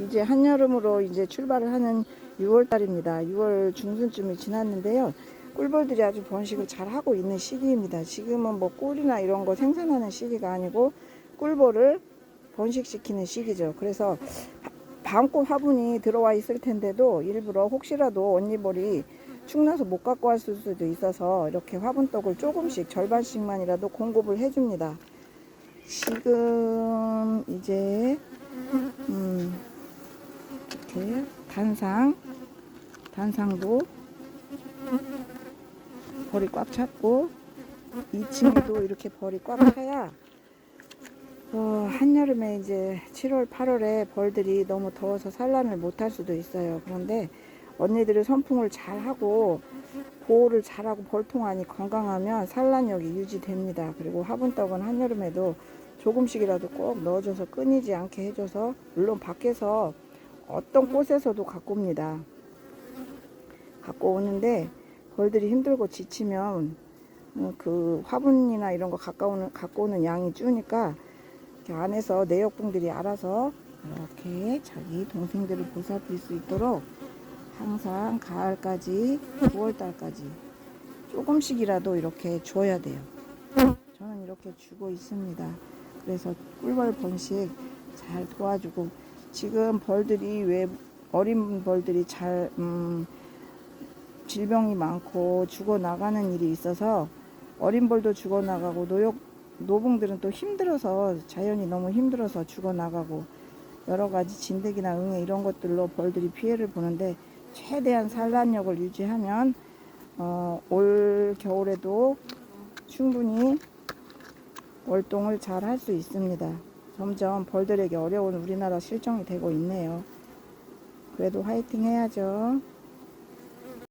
이제 한여름으로 이제 출발을 하는 6월 달입니다. 6월 중순쯤이 지났는데요. 꿀벌들이 아주 번식을 잘 하고 있는 시기입니다. 지금은 뭐 꿀이나 이런 거 생산하는 시기가 아니고 꿀벌을 번식시키는 시기죠. 그래서 하- 밤꽃 화분이 들어와 있을 텐데도 일부러 혹시라도 언니벌이 축나서 못 갖고 왔을 수도 있어서 이렇게 화분떡을 조금씩 절반씩만이라도 공급을 해줍니다. 지금 이제 음, 단상 단상도 벌이 꽉 찼고 2층에도 이렇게 벌이 꽉 차야 어, 한여름에 이제 7월 8월에 벌들이 너무 더워서 산란을 못할 수도 있어요. 그런데 언니들이 선풍을 잘 하고 보호를 잘하고 벌통안이 건강하면 산란력이 유지됩니다. 그리고 화분떡은 한여름에도 조금씩이라도 꼭 넣어줘서 끊이지 않게 해줘서 물론 밖에서 어떤 곳에서도 갖고 옵니다. 갖고 오는데 벌들이 힘들고 지치면 어, 그 화분이나 이런 거 가까우는 갖고 오는 양이 이렇게 안에서 내역분들이 알아서 이렇게 자기 동생들을 보살필 수 있도록 항상 가을까지 9월달까지 조금씩이라도 이렇게 줘야 돼요. 저는 이렇게 주고 있습니다. 그래서 꿀벌 번식 잘 도와주고 지금 벌들이 왜 어린 벌들이 잘 음, 질병이 많고 죽어 나가는 일이 있어서 어린 벌도 죽어 나가고 노역 노봉들은 또 힘들어서 자연이 너무 힘들어서 죽어 나가고 여러 가지 진드기나 응애 이런 것들로 벌들이 피해를 보는데 최대한 산란력을 유지하면 어, 올 겨울에도 충분히 월동을 잘 할 수 있습니다. 점점 벌들에게 어려운 우리나라 실정이 되고 있네요. 그래도 화이팅 해야죠.